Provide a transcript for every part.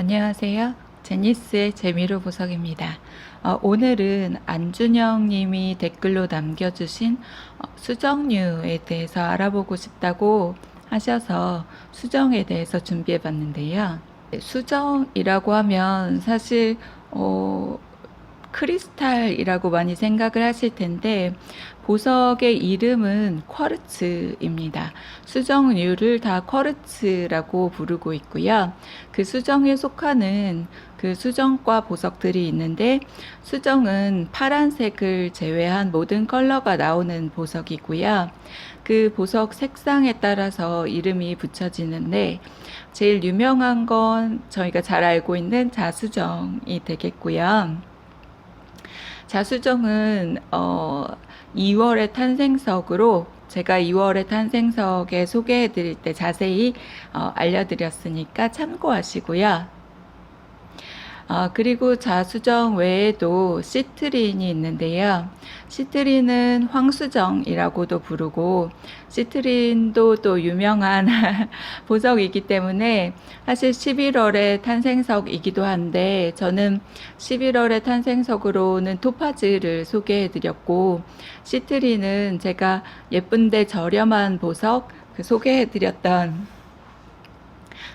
안녕하세요. 제니스의 재미로 보석입니다. 어, 오늘은 안준영 님이 댓글로 남겨주신 어, 수정류에 대해서 알아보고 싶다고 하셔서 수정에 대해서 준비해 봤는데요. 수정이라고 하면 사실, 어, 크리스탈이라고 많이 생각을 하실 텐데 보석의 이름은 쿼르츠입니다. 수정류를 다 쿼르츠라고 부르고 있고요. 그 수정에 속하는 그 수정과 보석들이 있는데 수정은 파란색을 제외한 모든 컬러가 나오는 보석이고요. 그 보석 색상에 따라서 이름이 붙여지는데 제일 유명한 건 저희가 잘 알고 있는 자수정이 되겠고요. 자수정은 어 2월의 탄생석으로 제가 2월의 탄생석에 소개해 드릴 때 자세히 어, 알려드렸으니까 참고하시고요. 아, 그리고 자수정 외에도 시트린이 있는데요. 시트린은 황수정이라고도 부르고, 시트린도 또 유명한 보석이기 때문에 사실 11월의 탄생석이기도 한데, 저는 11월의 탄생석으로는 토파즈를 소개해 드렸고, 시트린은 제가 예쁜데 저렴한 보석 그 소개해 드렸던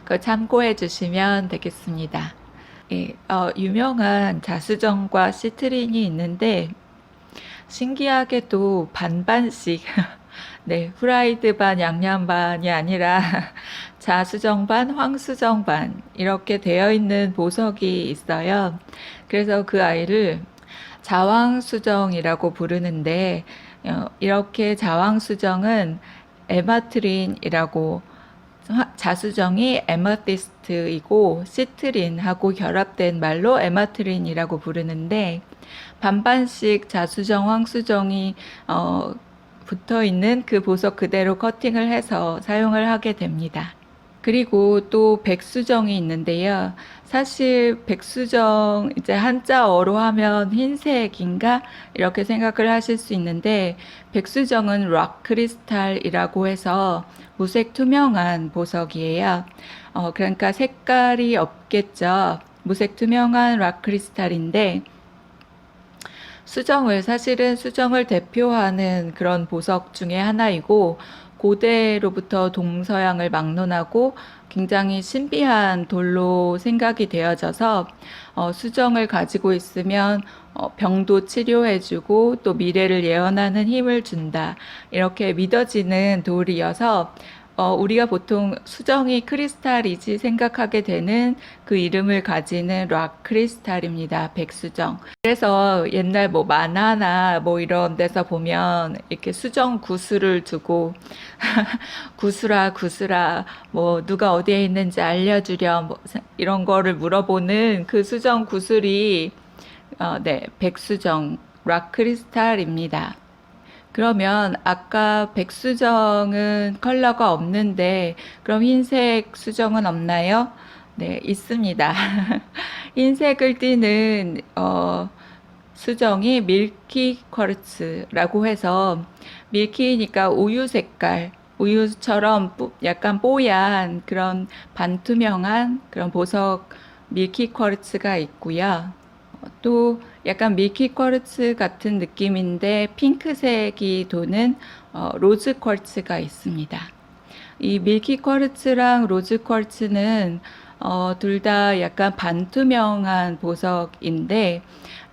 그 참고해 주시면 되겠습니다. 예, 어, 유명한 자수정과 시트린이 있는데 신기하게도 반반씩 네, 후라이드 반 양념 반이 아니라 자수정 반 황수정 반 이렇게 되어 있는 보석이 있어요. 그래서 그 아이를 자왕수정이라고 부르는데 어, 이렇게 자왕수정은 에마트린이라고 화- 자수정이 에마티스트이고 시트린하고 결합된 말로 에마트린이라고 부르는데 반반씩 자수정, 황수정이 어, 붙어 있는 그 보석 그대로 커팅을 해서 사용을 하게 됩니다. 그리고 또 백수정이 있는데요. 사실 백수정 이제 한자어로 하면 흰색인가 이렇게 생각을 하실 수 있는데 백수정은 락 크리스탈이라고 해서 무색 투명한 보석이에요. 어, 그러니까 색깔이 없겠죠. 무색 투명한 락 크리스탈인데 수정을 사실은 수정을 대표하는 그런 보석 중에 하나이고 고대로부터 동서양을 막론하고 굉장히 신비한 돌로 생각이 되어져서 어, 수정을 가지고 있으면 어, 병도 치료해주고 또 미래를 예언하는 힘을 준다. 이렇게 믿어지는 돌이어서 어, 우리가 보통 수정이 크리스탈이지 생각하게 되는 그 이름을 가지는 락 크리스탈입니다. 백수정. 그래서 옛날 뭐 만화나 뭐 이런 데서 보면 이렇게 수정 구슬을 두고 구슬아 구슬아 뭐 누가 어디에 있는지 알려주렴 뭐 이런 거를 물어보는 그 수정 구슬이 어, 네 백수정 락 크리스탈입니다. 그러면 아까 백수정은 컬러가 없는데 그럼 흰색 수정은 없나요? 네, 있습니다. 흰색을 띠는 어, 수정이 밀키 쿼르츠라고 해서 밀키니까 우유 색깔, 우유처럼 뽀- 약간 뽀얀 그런 반투명한 그런 보석 밀키 쿼르츠가 있고요. 또 약간 밀키 쿼르츠 같은 느낌인데 핑크색이 도는 어, 로즈 쿼르츠가 있습니다. 이 밀키 쿼르츠랑 로즈 쿼르츠는 어, 둘 다 약간 반투명한 보석인데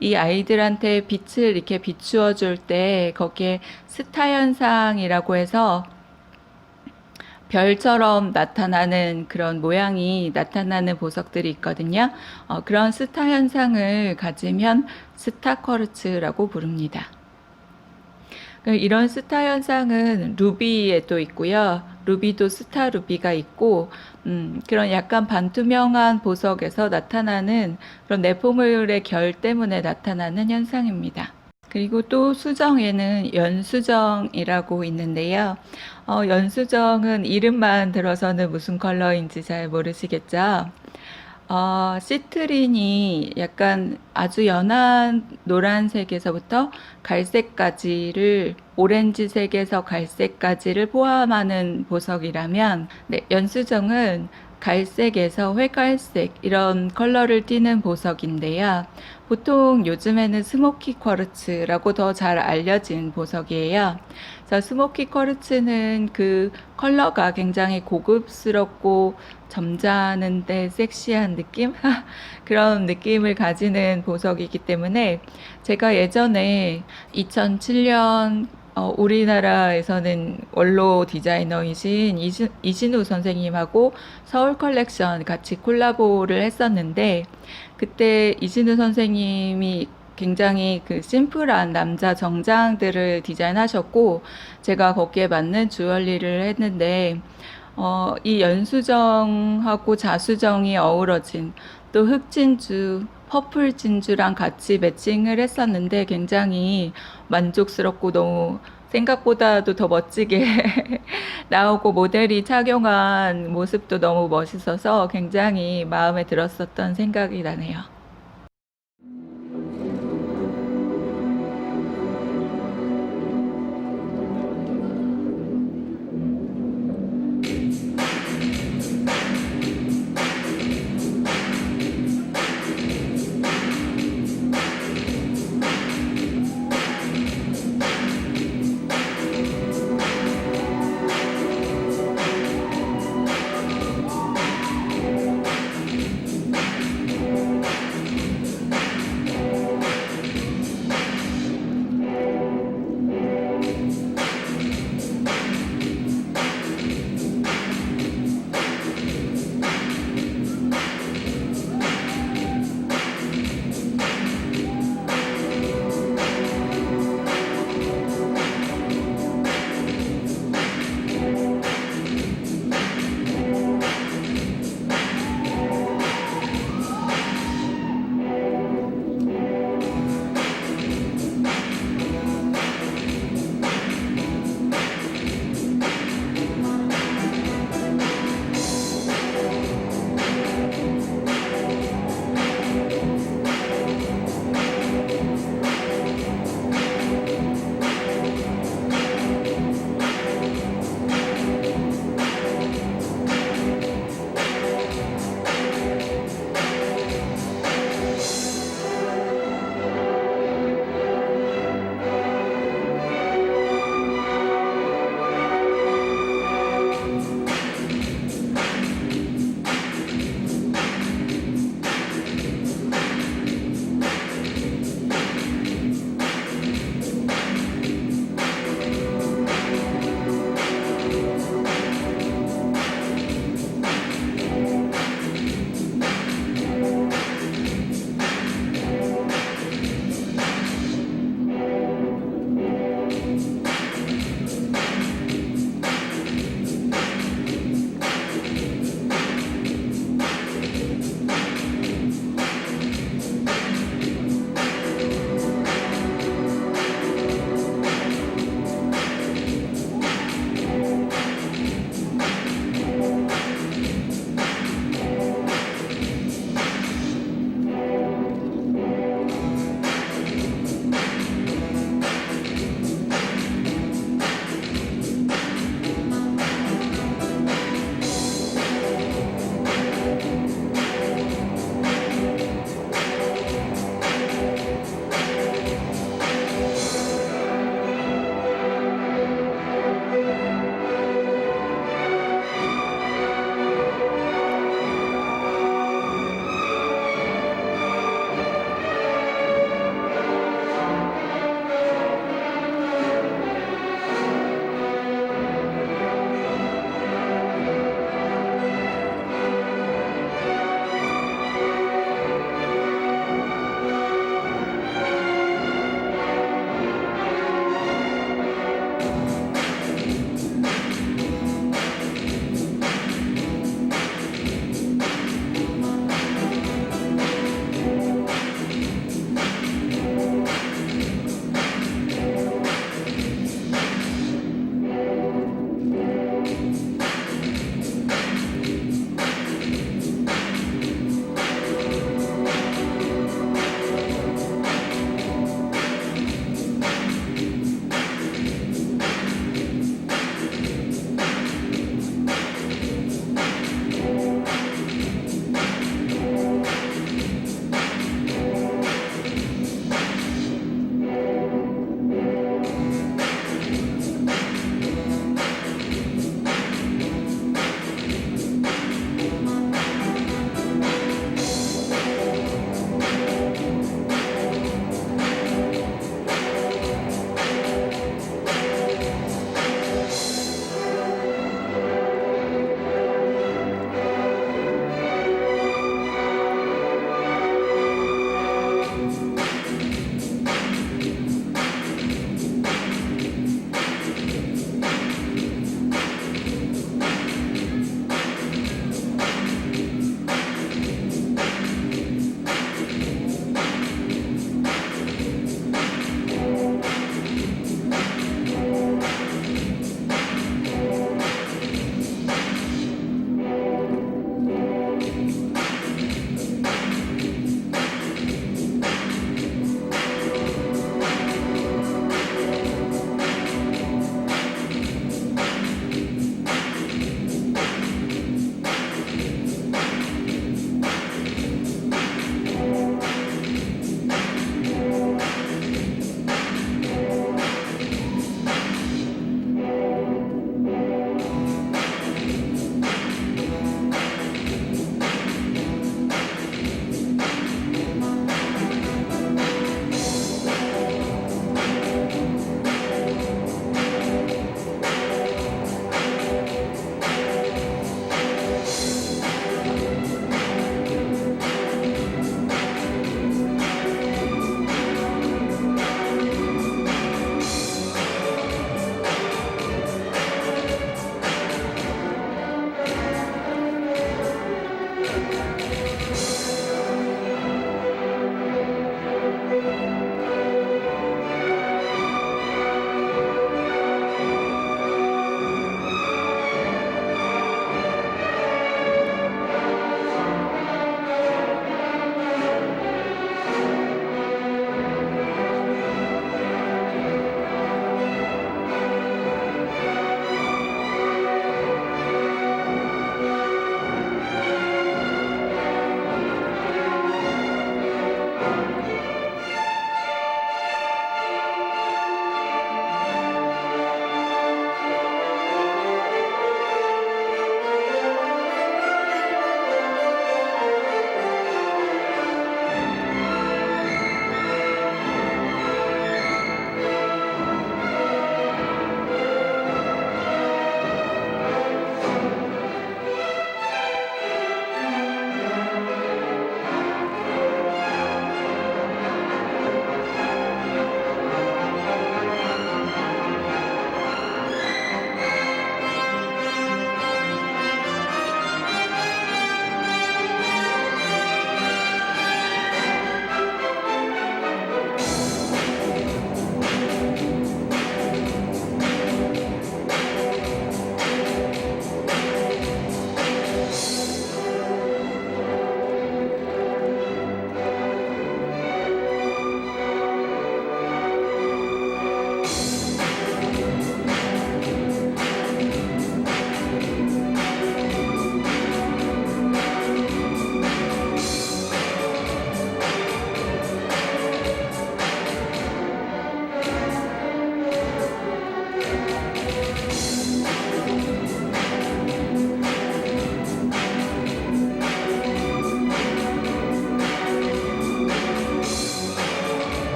이 아이들한테 빛을 이렇게 비추어 줄 때 거기에 스타 현상이라고 해서 별처럼 나타나는 그런 모양이 나타나는 보석들이 있거든요. 어, 그런 스타 현상을 가지면 스타 쿼르츠라고 부릅니다. 그 이런 스타 현상은 루비에도 있고요. 루비도 스타 루비가 있고, 음, 그런 약간 반투명한 보석에서 나타나는 그런 내포물의 결 때문에 나타나는 현상입니다. 그리고 또 수정에는 연수정이라고 있는데요. 어, 연수정은 이름만 들어서는 무슨 컬러인지 잘 모르시겠죠? 어, 시트린이 약간 아주 연한 노란색에서부터 갈색까지를 오렌지색에서 갈색까지를 포함하는 보석이라면 네, 연수정은 갈색에서 회갈색 이런 컬러를 띠는 보석인데요. 보통 요즘에는 스모키 쿼르츠라고 더 잘 알려진 보석이에요. 그래서 스모키 쿼르츠는 그 컬러가 굉장히 고급스럽고 점잖은데 섹시한 느낌? 그런 느낌을 가지는 보석이기 때문에 제가 예전에 2007년 어, 우리나라에서는 원로 디자이너이신 이신, 이신우 선생님하고 서울 컬렉션 같이 콜라보를 했었는데 그때 이신우 선생님이 굉장히 그 심플한 남자 정장들을 디자인하셨고 제가 거기에 맞는 주얼리를 했는데 어, 이 연수정하고 자수정이 어우러진 또 흑진주, 퍼플 진주랑 같이 매칭을 했었는데 굉장히 만족스럽고 너무 생각보다도 더 멋지게 나오고 모델이 착용한 모습도 너무 멋있어서 굉장히 마음에 들었었던 생각이 나네요.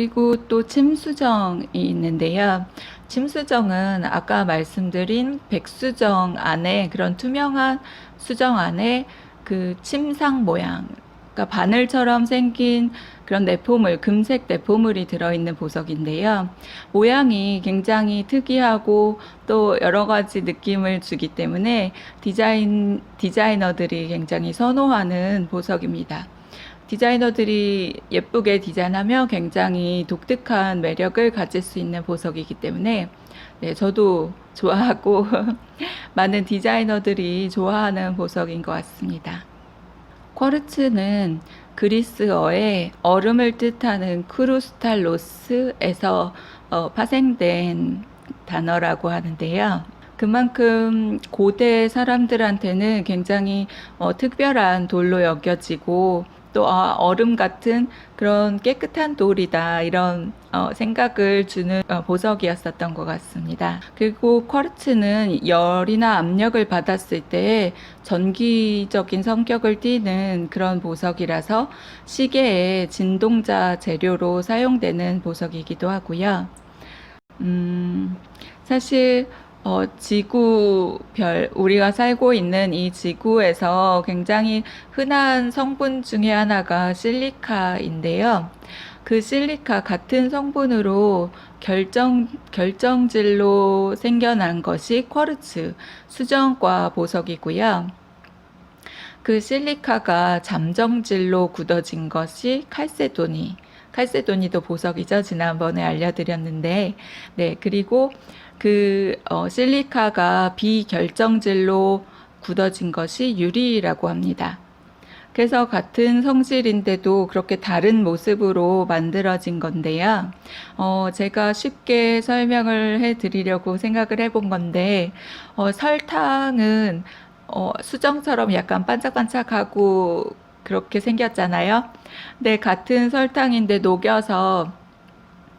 그리고 또 침수정이 있는데요. 침수정은 아까 말씀드린 백수정 안에 그런 투명한 수정 안에 그 침상 모양, 그러니까 바늘처럼 생긴 그런 내포물, 금색 내포물이 들어있는 보석인데요. 모양이 굉장히 특이하고 또 여러 가지 느낌을 주기 때문에 디자인, 디자이너들이 굉장히 선호하는 보석입니다. 디자이너들이 예쁘게 디자인하면 굉장히 독특한 매력을 가질 수 있는 보석이기 때문에 네, 저도 좋아하고 많은 디자이너들이 좋아하는 보석인 것 같습니다. 쿼르츠는 그리스어의 얼음을 뜻하는 크루스탈로스에서 어, 파생된 단어라고 하는데요. 그만큼 고대 사람들한테는 굉장히 어, 특별한 돌로 여겨지고 또 아, 얼음 같은 그런 깨끗한 돌이다 이런 어, 생각을 주는 어, 보석이었었던 것 같습니다. 그리고 쿼르츠는 열이나 압력을 받았을 때 전기적인 성격을 띠는 그런 보석이라서 시계의 진동자 재료로 사용되는 보석이기도 하고요. 음, 사실 어, 지구별, 우리가 살고 있는 이 지구에서 굉장히 흔한 성분 중에 하나가 실리카인데요. 그 실리카 같은 성분으로 결정, 결정질로 생겨난 것이 쿼르츠, 수정과 보석이고요. 그 실리카가 잠정질로 굳어진 것이 칼세도니. 칼세도니도 보석이죠. 지난번에 알려드렸는데, 네, 그리고 그 어, 실리카가 비결정질로 굳어진 것이 유리라고 합니다. 그래서 같은 성질인데도 그렇게 다른 모습으로 만들어진 건데요. 어, 제가 쉽게 설명을 해 드리려고 생각을 해본 건데, 어, 설탕은 어, 수정처럼 약간 반짝반짝하고 그렇게 생겼잖아요. 근데 같은 설탕인데 녹여서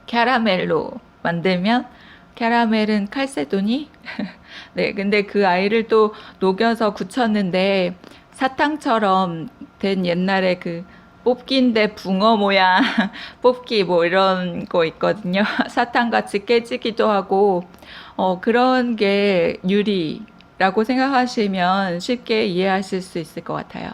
캐러멜로 만들면 캐러멜은 칼세도니? 네, 근데 그 아이를 또 녹여서 굳혔는데 사탕처럼 된 옛날에 그 뽑기인데 붕어 모양 뽑기 뭐 이런 거 있거든요. 사탕같이 깨지기도 하고 어, 그런 게 유리라고 생각하시면 쉽게 이해하실 수 있을 것 같아요.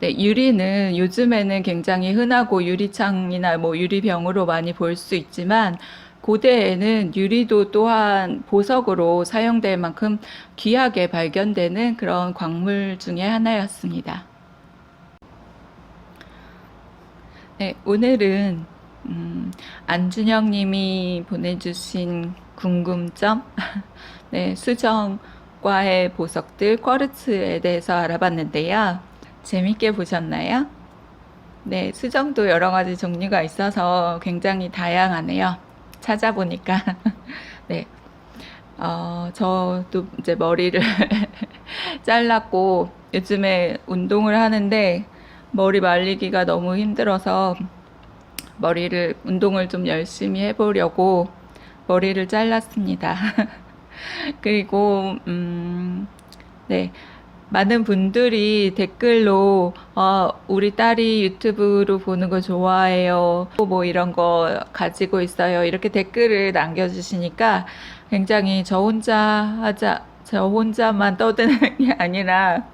네, 유리는 요즘에는 굉장히 흔하고 유리창이나 뭐 유리병으로 많이 볼 수 있지만 고대에는 유리도 또한 보석으로 사용될 만큼 귀하게 발견되는 그런 광물 중에 하나였습니다. 네, 오늘은 음, 안준영 님이 보내주신 궁금점, 네, 수정과의 보석들 쿼르츠에 대해서 알아봤는데요. 재밌게 보셨나요? 네, 수정도 여러 가지 종류가 있어서 굉장히 다양하네요. 찾아보니까. 네. 어, 저도 이제 머리를 잘랐고, 요즘에 운동을 하는데, 머리 말리기가 너무 힘들어서, 머리를, 운동을 좀 열심히 해보려고, 머리를 잘랐습니다. 그리고, 음, 네. 많은 분들이 댓글로 어, 우리 딸이 유튜브로 보는 거 좋아해요. 뭐 이런 거 가지고 있어요. 이렇게 댓글을 남겨주시니까 굉장히 저 혼자 하자, 저 혼자만 떠드는 게 아니라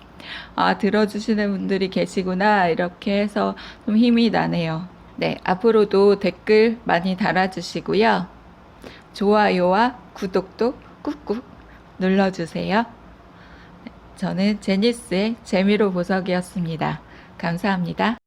아, 들어주시는 분들이 계시구나. 이렇게 해서 좀 힘이 나네요. 네, 앞으로도 댓글 많이 달아주시고요. 좋아요와 구독도 꾹꾹 눌러주세요. 저는 제니스의 재미로 보석이었습니다. 감사합니다.